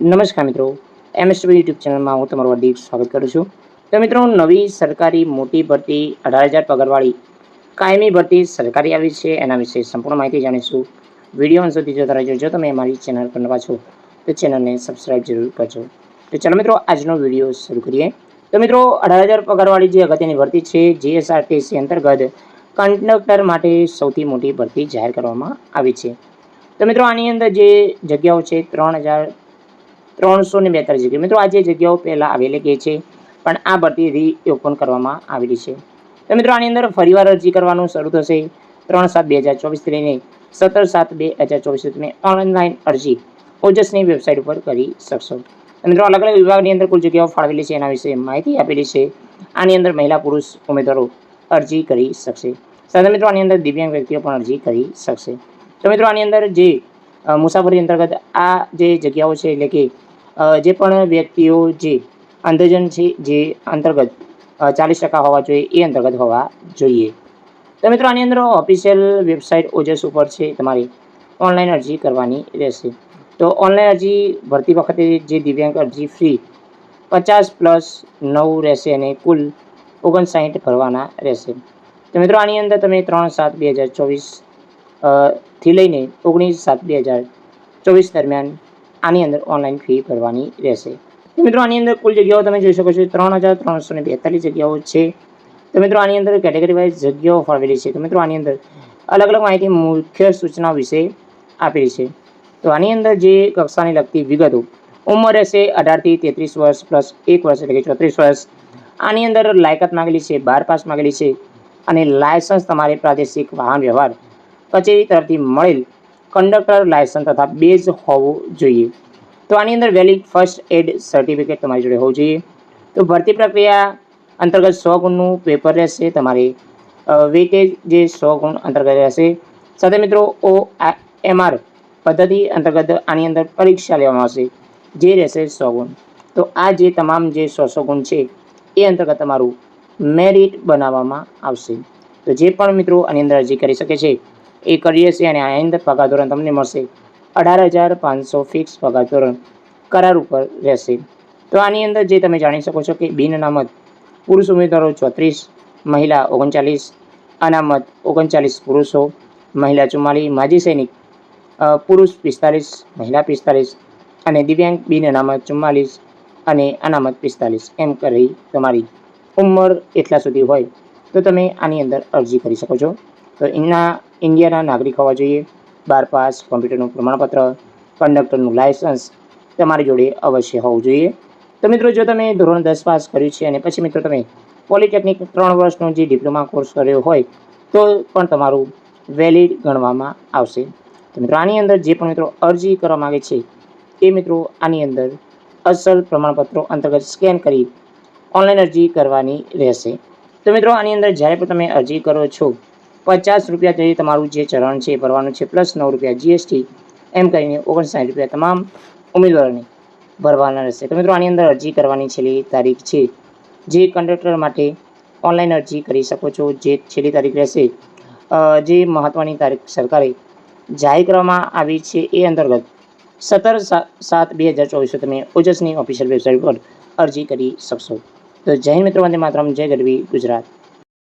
નમસ્કાર મિત્રો એમએસટી યુટ્યુબ ચેનલમાં હું તમારું હાર્દિક સ્વાગત કરું છું. તો મિત્રો, નવી સરકારી મોટી ભરતી અઢાર હજાર પગારવાળી કાયમી ભરતી સરકારી આવી છે, એના વિશે સંપૂર્ણ માહિતી જાણીશું. વીડિયો અંત સુધી જોતા રહેજો. જો તમે અમારી ચેનલ પર નવા છો, તો ચેનલને સબસ્ક્રાઇબ જરૂર કરજો. તો ચાલો મિત્રો, આજનો વીડિયો શરૂ કરીએ. તો મિત્રો, અઢાર હજાર પગારવાળી જે અગત્યની ભરતી છે જીએસઆરટીસી અંતર્ગત કંડક્ટર માટે સૌથી મોટી ભરતી જાહેર કરવામાં આવી છે. તો મિત્રો, આની અંદર જે જગ્યાઓ છે, ત્રણ હજાર ત્રણસો ને બેતાલીસ જગ્યા મિત્રો, આ જે જગ્યાઓ પહેલાં આવેલી કે છે, પણ આ ભરતી રીઓપન કરવામાં આવેલી છે. તો મિત્રો, આની અંદર ફરીવાર અરજી કરવાનું શરૂ થશે. ત્રણ સાત બે હજાર ચોવીસથી લઈને સત્તર સાત બે હજાર ચોવીસ તમે ઓનલાઈન અરજી ઓજસની વેબસાઇટ ઉપર કરી શકશો. મિત્રો, અલગ અલગ વિભાગની અંદર કુલ જગ્યાઓ ફાળવેલી છે, એના વિશે માહિતી આપેલી છે. આની અંદર મહિલા, પુરુષ ઉમેદવારો અરજી કરી શકશે. સાથે મિત્રો, આની અંદર દિવ્યાંગ વ્યક્તિઓ પણ અરજી કરી શકશે. તો મિત્રો, આની અંદર જે મુસાફરી અંતર્ગત આ જે જગ્યાઓ છે, એટલે કે જે પણ વ્યક્તિઓ જે અંધજન છે, જે અંતર્ગત ચાલીસ ટકા હોવા જોઈએ, એ અંતર્ગત હોવા જોઈએ. તો મિત્રો, આની અંદર ઓફિશિયલ વેબસાઇટ ઓજસ ઉપર છે, તમારે ઓનલાઈન અરજી કરવાની રહેશે. તો ઓનલાઈન અરજી ભરતી વખતે જે દિવ્યાંગ અરજી ફ્રી પચાસ પ્લસ નવ રહેશે અને કુલ ઓગણસાઠ ભરવાના રહેશે. તો મિત્રો, આની અંદર તમે ત્રણ સાત બે હજાર ચોવીસથી લઈને ઓગણીસ સાત બે હજાર ચોવીસ દરમિયાન આની અંદર ઓનલાઈન ફી ભરવાની રહેશે. તો મિત્રો, આની અંદર કુલ જગ્યાઓ તમે જોઈ શકો છો, ત્રણ હજાર ત્રણસો ને જગ્યાઓ છે. તો મિત્રો, આની અંદર કેટેગરી વાઇઝ જગ્યાઓ ફાળવેલી છે. તો મિત્રો, આની અંદર અલગ અલગ માહિતી મુખ્ય સૂચના વિશે આપેલી છે. તો આની અંદર જે કક્ષાને લગતી વિગતો, ઉંમર રહેશે અઢારથી તેત્રીસ વર્ષ પ્લસ એક વર્ષ એટલે કે ચોત્રીસ વર્ષ. આની અંદર લાયકાત માગેલી છે, બાર પાસ માગેલી છે અને લાયસન્સ તમારે પ્રાદેશિક વાહન વ્યવહાર કચેરી તરફથી મળેલ કંડક્ટર લાયસન્સ તથા બેઝ હોવું જોઈએ. તો આની અંદર વેલિડ ફર્સ્ટ એડ સર્ટિફિકેટ તમારી જોડે હોવું જોઈએ. તો ભરતી પ્રક્રિયા અંતર્ગત સો ગુણનું પેપર રહેશે, તમારે વેટેજ જે સો ગુણ અંતર્ગત રહેશે. સાથે મિત્રો ઓ એમઆર પદ્ધતિ અંતર્ગત આની અંદર પરીક્ષા લેવામાં આવશે, જે રહેશે સો ગુણ. તો આ જે તમામ જે સો સો ગુણ છે, એ અંતર્ગત તમારું મેરિટ બનાવવામાં આવશે. તો જે પણ મિત્રો આની અંદર અરજી કરી શકે છે એ કરીએ છીએ અને આની અંદર પગાર ધોરણ તમને મળશે. અઢાર હજાર પાંચસો ફિક્સ પગાર ધોરણ કરાર ઉપર રહેશે. તો આની અંદર જે તમે જાણી શકો છો કે બિન અનામત પુરુષ ઉમેદવારો ચોત્રીસ, મહિલા ઓગણચાલીસ, અનામત ઓગણચાલીસ પુરુષો, મહિલા ચુમ્માલીસ, માજી સૈનિક પુરુષ પિસ્તાલીસ, મહિલા પિસ્તાલીસ અને દિવ્યાંગ બિન અનામત ચુમ્માલીસ અને અનામત પિસ્તાલીસ એમ કરી તમારી ઉંમર એટલા સુધી હોય તો તમે આની અંદર અરજી કરી શકો છો. તો એના ઇન્ડિયાના નાગરિક હોવા જોઈએ. બાર પાસ, કોમ્પ્યુટરનું પ્રમાણપત્ર, કંડક્ટરનું લાયસન્સ તમારી જોડે અવશ્ય હોવું જોઈએ. તો મિત્રો, જો તમે ધોરણ દસ પાસ કર્યું છે અને પછી મિત્રો તમે પોલિટેકનિક ત્રણ વર્ષનો જે ડિપ્લોમા કોર્સ કર્યો હોય, તો પણ તમારું વેલિડ ગણવામાં આવશે. તો મિત્રો, આની અંદર જે પણ મિત્રો અરજી કરવા માગે છે, એ મિત્રો આની અંદર અસલ પ્રમાણપત્રો અંતર્ગત સ્કેન કરી ઓનલાઈન અરજી કરવાની રહેશે. તો મિત્રો, આની અંદર જ્યારે પણ તમે અરજી કરો છો પચાસ રૂપિયા જે તમારું જે ચરણ છે ભરવાનું છે પ્લસ નવ રૂપિયા જીએસટી એમ કરીને ઓગણસાઠ રૂપિયા તમામ ઉમેદવારોને ભરવાના રહેશે. તો મિત્રો, આની અંદર અરજી કરવાની છેલ્લી તારીખ છે. જે કંડક્ટર માટે ઓનલાઈન અરજી કરી શકો છો, જે છેલ્લી તારીખ રહેશે. જે મહત્ત્વની તારીખ સરકારે જાહેર કરવામાં આવી છે, એ અંતર્ગત સત્તર સાત બે હજાર ચોવીસે તમે ઓજસની ઓફિશિયલ વેબસાઇટ પર અરજી કરી શકશો. તો જય મિત્રો, વંદે માતરમ, જય ગરવી ગુજરાત.